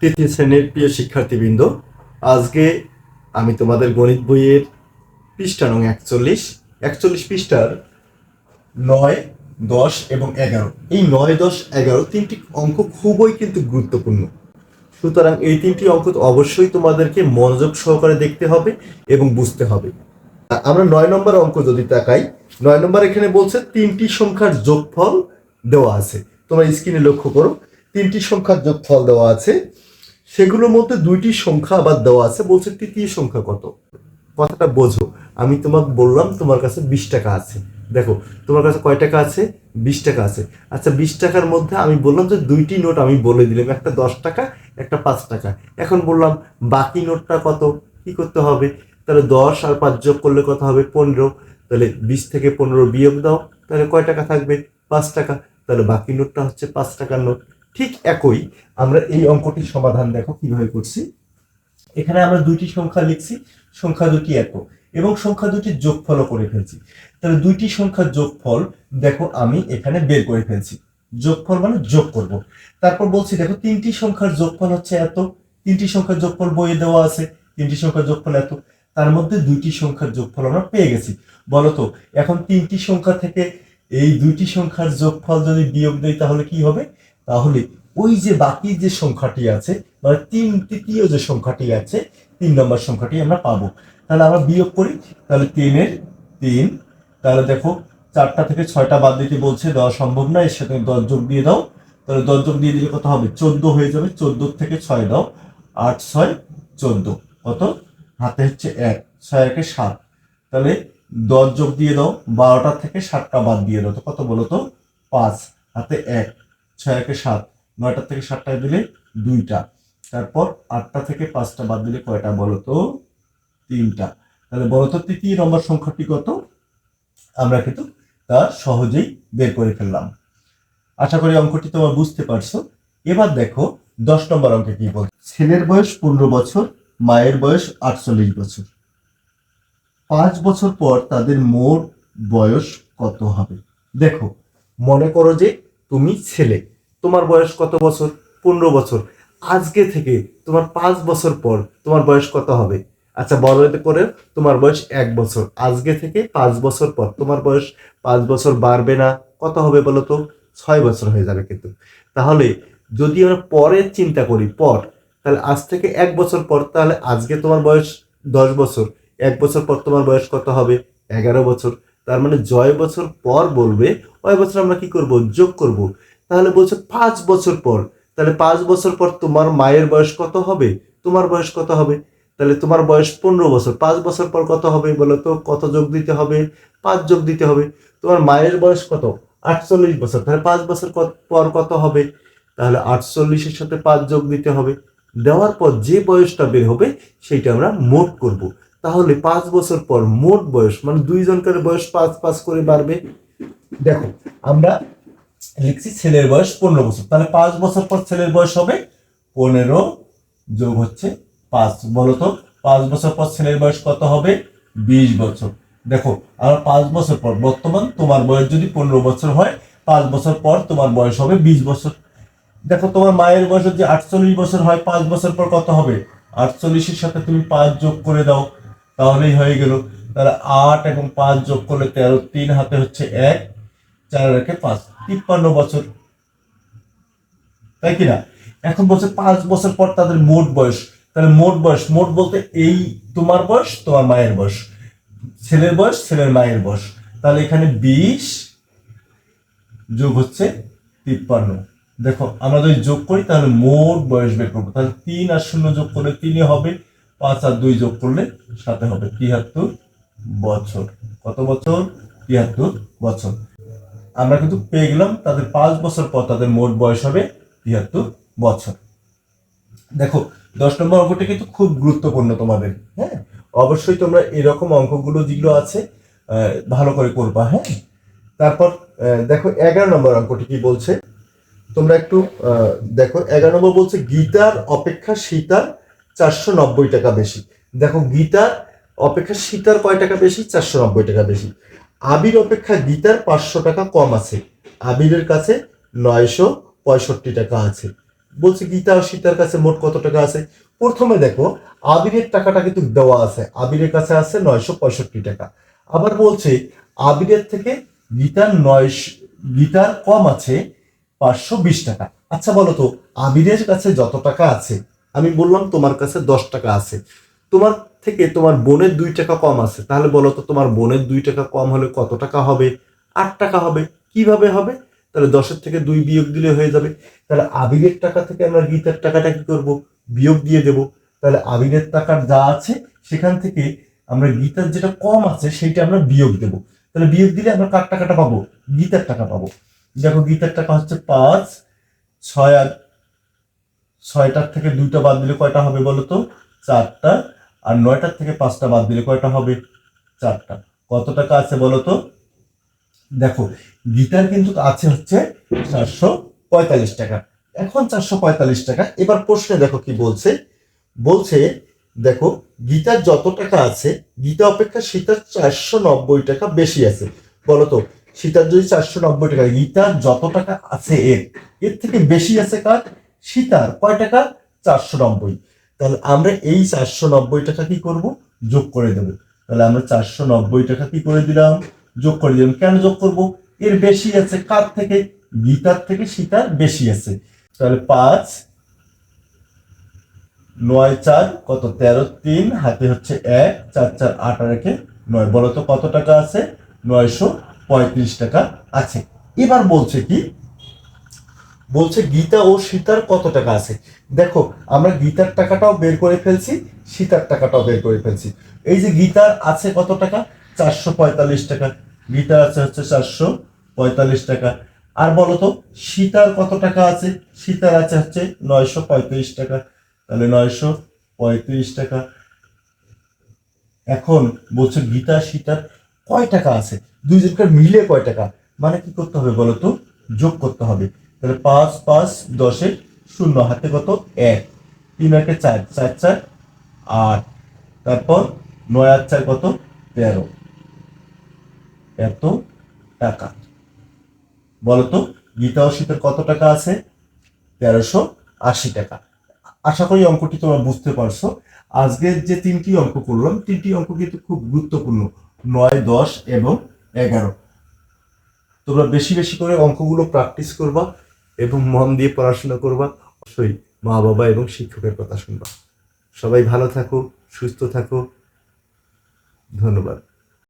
তৃতীয় শ্রেণির প্রিয় শিক্ষার্থীবৃন্দ, আজকে আমি তোমাদের গণিত বইয়ের পৃষ্ঠা নং একচল্লিশ একচল্লিশ পৃষ্ঠার নয়, দশ এবং এগারো। এই নয়, দশ, এগারো তিনটি অঙ্ক খুবই কিন্তু গুরুত্বপূর্ণ। সুতরাং এই তিনটি অঙ্ক অবশ্যই তোমাদেরকে মনোযোগ সহকারে দেখতে হবে এবং বুঝতে হবে। আমরা নয় নম্বর অঙ্ক যদি তাকাই, নয় নম্বর এখানে বলছে তিনটি সংখ্যার যোগফল দেওয়া আছে। তোমরা স্ক্রিনে লক্ষ্য করো, তিনটি সংখ্যার যোগফল দেওয়া আছে সেগুলোর মধ্যে দুইটি সংখ্যা আবার দেওয়া আছে, বলছে তৃতীয় সংখ্যা কত? কথাটা বোঝো। আমি তোমাকে বললাম, তোমার কাছে বিশ টাকা আছে। দেখো, তোমার কাছে কয় টাকা আছে? বিশ টাকা আছে। আচ্ছা বিশ টাকার মধ্যে আমি বললাম যে দুইটি নোট আমি বলে দিলাম, একটা দশ টাকা, একটা পাঁচ টাকা। এখন বললাম, বাকি নোটটা কত? কি করতে হবে? তাহলে দশ আর পাঁচ যোগ করলে কত হবে? পনেরো। তাহলে বিশ থেকে পনেরো বিয়োগ দাও, তাহলে কয় টাকা থাকবে? পাঁচ টাকা। তাহলে বাকি নোটটা হচ্ছে পাঁচ টাকার নোট। ঠিক একই। আমরা এই অঙ্কটির সমাধান দেখো কীভাবে করছি। এখানে আমরা দুইটি সংখ্যা লিখছি, সংখ্যা দুটি এত এবং সংখ্যা দুটির যোগফলও করে ফেলছি। তাহলে দুইটি সংখ্যার যোগফল দেখো আমি এখানে বের করে ফেলছি। যোগফল মানে যোগ করব। তারপর বলছি দেখো তিনটি সংখ্যার যোগফল হচ্ছে এত, তিনটি সংখ্যার যোগফল বইয়ে দেওয়া আছে, তিনটি সংখ্যার যোগফল এত। তার মধ্যে দুইটি সংখ্যার যোগফল আমরা পেয়ে গেছি। বলতো এখন তিনটি সংখ্যা থেকে এই দুইটি সংখ্যার যোগফল যদি বিয়োগ দেয় তাহলে কি হবে? তাহলে ওই যে বাকি যে সংখ্যাটি আছে মানে তিন তৃতীয় যে সংখ্যাটি আছে, তিন নম্বর সংখ্যাটি আমরা পাবো। তাহলে আমরা বিয়োগ করি, তাহলে তিনের তিন, তাহলে দেখো চারটা থেকে ছয়টা বাদ দিতে বলছে, দেওয়া সম্ভব না, এর সাথে দশ যোগ দিয়ে দাও। তাহলে দশ যোগ দিয়ে দিলে কত হবে? চোদ্দ হয়ে যাবে, চোদ্দ থেকে ছয় দাও। আট, ছয়, চোদ্দ। কত? হাতে হচ্ছে এক, ছয় একে সাত। তাহলে দশ যোগ দিয়ে দাও, বারোটা থেকে সাতটা বাদ দিয়ে দাও। তো কত বলো তো? পাঁচ। হাতে এক। ছয় একে সাত নয়টা থেকে সাতটায় দিলে দুইটা। তারপর আটটা থেকে পাঁচটা বাদ দিলে কয়টা বলো তো? তিনটা। তাহলে বলো তো তৃতীয় নম্বর সংখ্যাটি কত? আমরা কিন্তু তা সহজেই বের করে ফেললাম। আশা করি অঙ্কটি তোমরা বুঝতে পারছ। এবার দেখো দশ নম্বর অঙ্কে কি বল ছেলের বয়স পনেরো বছর, মায়ের বয়স আটচল্লিশ বছর। পাঁচ বছর পর তাদের মোট বয়স কত হবে? দেখো, মনে করো যে তুমি ছেলে। তোমার বয়স কত বছর? পনেরো বছর। আজকে থেকে তোমার পাঁচ বছর পর তোমার বয়স কত হবে? আচ্ছা বড় করে তোমার বয়স এক বছর। আজকে থেকে পাঁচ বছর পর তোমার বয়স পাঁচ বছর বাড়বে না। কত হবে বলো তো? ছয় বছর হয়ে যাবে কিন্তু। তাহলে যদি আমরা পরের চিন্তা করি, পর, তাহলে আজ থেকে এক বছর পর, তাহলে আজকে তোমার বয়স দশ বছর। এক বছর পর তোমার বয়স কত হবে? এগারো বছর। তার মানে জয় বছর পর বলবে, ওই বছর আমরা কি করব? যোগ করব। তাহলে বলছে পাঁচ বছর পর। তাহলে পাঁচ বছর পর তোমার মায়ের বয়স কত হবে? তোমার বয়স কত হবে? তাহলে তোমার বয়স পনেরো বছর। পাঁচ বছর পর কত হবে বলো তো? কত যোগ দিতে হবে? পাঁচ যোগ দিতে হবে। তোমার মায়ের বয়স কত? আটচল্লিশ বছর। তাহলে পাঁচ বছর পর কত হবে? তাহলে আটচল্লিশের সাথে পাঁচ যোগ দিতে হবে। দেওয়ার পর যে বয়সটা বের হবে, সেইটা আমরা মোট করব। তাহলে পাঁচ বছর পর মোট বয়স মানে দুইজনকার বয়স পাঁচ পাঁচ করে বাড়বে। দেখো, আমরা লিখছি ছেলের বয়স পনেরো বছর। তাহলে পাঁচ বছর পর ছেলের বয়স হবে পনেরো যোগ হচ্ছে পাঁচ। বলো তো, পাঁচ বছর পর ছেলের বয়স কত হবে? বিশ বছর। দেখো আর পাঁচ বছর পর, বর্তমান তোমার বয়স যদি পনেরো বছর হয়, পাঁচ বছর পর তোমার বয়স হবে বিশ বছর। দেখো, তোমার মায়ের বয়স যদি আটচল্লিশ বছর হয়, পাঁচ বছর পর কত হবে? আটচল্লিশের সাথে তুমি পাঁচ যোগ করে দাও, তাহলেই হয়ে গেল। তাহলে আট এবং পাঁচ যোগ করলে তেরো, তিন হাতে হচ্ছে এক, চার রেখে পাঁচ। তিপ্পান্ন বছর। তাই কিনা? এখন বলছে পাঁচ বছর পর তাদের মোট বয়স। তাহলে মোট বয়স, মোট বলতে এই তোমার বয়স, তোমার মায়ের বয়স। ছেলের বয়স, ছেলের মায়ের বয়স। তাহলে এখানে বিশ যোগ হচ্ছে তিপ্পান্ন। দেখো, আমরা যদি যোগ করি, তাহলে মোট বয়স বের করব। তাহলে তিন আর শূন্য যোগ করলে তিনই হবে, পাঁচ আর দুই যোগ করলে সাথে হবে। তিয়াত্তর বছর। কত বছর? তিয়াত্তর বছর। আমরা কিন্তু পেয়ে গেলাম তাদের পাঁচ বছর পর তাদের মোট বয়স হবে তিয়াত্তর বছর। দেখো, দশ নম্বর অঙ্কটা কিন্তু খুব গুরুত্বপূর্ণ তোমাদের হ্যাঁ? অবশ্যই তোমরা এরকম অঙ্কগুলো যেগুলো আছে ভালো করে করবা হ্যাঁ? তারপর দেখো, এগারো নম্বর অঙ্কটি কি বলছে? তোমরা একটু দেখো, এগারো নম্বর বলছে গীতার অপেক্ষা সীতার চারশো নব্বই টাকা বেশি। দেখো গীতার অপেক্ষা সীতার কয় টাকা বেশি? চারশো নব্বই টাকা বেশি। আবির অপেক্ষা গীতার পাঁচশো টাকা কম আছে। আবিরের কাছে নয়শো পঁয়ষট্টি টাকা আছে। বলছে, গীতা ও সীতার কাছে মোট কত টাকা আছে? প্রথমে দেখো, আবিরের টাকাটা কিন্তু দেওয়া আছে। আবিরের কাছে আছে নয়শো পঁয়ষট্টি টাকা। আবার বলছে, আবিরের থেকে গীতার নয় গীতার কম আছে পাঁচশো বিশ টাকা। আচ্ছা বলো তো, আবিরের কাছে যত টাকা আছে? আমি বললাম, তোমার কাছে দশ টাকা আছে। তোমার থেকে তোমার বোনের দুই টাকা কম আছে, তাহলে বলো তো তোমার বোনের দুই টাকা কম হলে কত টাকা হবে? আট টাকা হবে, কীভাবে হবে? তাহলে দশের থেকে দুই বিয়োগ দিলে হয়ে যাবে। তাহলে আবিরের টাকা থেকে আমরা গীতার টাকাটা কি করব? বিয়োগ দিয়ে দেব। তাহলে আবিরের টাকার যা আছে, সেখান থেকে আমরা গীতার যেটা কম আছে, সেইটা আমরা বিয়োগ দেব। তাহলে বিয়োগ দিলে আমরা কার টাকাটা পাবো? গীতার টাকা পাবো। দেখো গীতার টাকা হচ্ছে পাঁচ, ছয় আর ছয়টার থেকে দুইটা বাদ দিলে কয়টা হবে বলো তো? চারটা। আর নয়টার থেকে পাঁচটা বাদ দিলে কয়টা হবে? চারটা। কত টাকা আছে বলো তো? দেখো গীতার কিন্তু আছে হচ্ছে চারশো পঁয়তাল্লিশ টাকা। এখন চারশো পঁয়তাল্লিশ টাকা। এবার প্রশ্নে দেখো কি বলছে? বলছে, দেখো গীতার যত টাকা আছে গীতা অপেক্ষা সীতার চারশো নব্বই টাকা বেশি আছে। বলো তো সীতার যদি চারশো নব্বই টাকা গীতার যত টাকা আছে এর এর থেকে বেশি আছে কার? সীতার কয় টাকা? চারশো নব্বই। তাহলে আমরা এই চারশো নব্বই টাকা কি করব? যোগ করে দেব। তাহলে আমরা চারশো নব্বই টাকা কি করে দিলাম? যোগ করে দিলাম। কেন যোগ করব? এর বেশি আছে। কার থেকে? গীতার থেকে সীতার বেশি আছে। তাহলে পাঁচ, নয়, চার, কত? তেরো, তিন, হাতে হচ্ছে এক, চার চার, আট একে নয়। বলো তো কত টাকা আছে? নয়শো পঁয়ত্রিশ টাকা আছে। এবার বলছে কি? বলছে, গীতা ও সীতার কত টাকা আছে? দেখো, আমরা গীতার টাকাটাও বের করে ফেলছি, সীতার টাকাটাও বের করে ফেলছি। এই যে গীতার আছে কত টাকা? চারশো পঁয়তাল্লিশ টাকা। গীতার আছে হচ্ছে চারশো পঁয়তাল্লিশ টাকা। আর বলতো সীতার কত টাকা আছে? সীতার আছে হচ্ছে নয়শো পঁয়ত্রিশ টাকা। তাহলে নয়শো পঁয়ত্রিশ টাকা। এখন বলছে, গীতা, সীতার কয় টাকা আছে? দুইজনকার মিলে কয় টাকা? মানে কি করতে হবে বলতো যোগ করতে হবে। তাহলে পাঁচ পাঁচ দশে শূন্য, হাতে কত? এক। তিন একে চার চার চার, আট। তারপর নয় আর চার কত? তেরো। এত টাকা। বলতো গীতা শীতের কত টাকা আছে? তেরোশো আশি টাকা। আশা করি অঙ্কটি তোমরা বুঝতে পারছ। আজকের যে তিনটি অঙ্ক করলাম, তিনটি অঙ্ক কিন্তু খুব গুরুত্বপূর্ণ। নয়, দশ এবং এগারো। তোমরা বেশি বেশি করে অঙ্কগুলো প্র্যাকটিস করবা। এবং মন দিয়ে পড়াশোনা করবা, অবশ্যই মা বাবা এবং শিক্ষকের কথা শুনবা। সবাই ভালো থাকো, সুস্থ থাকো। ধন্যবাদ।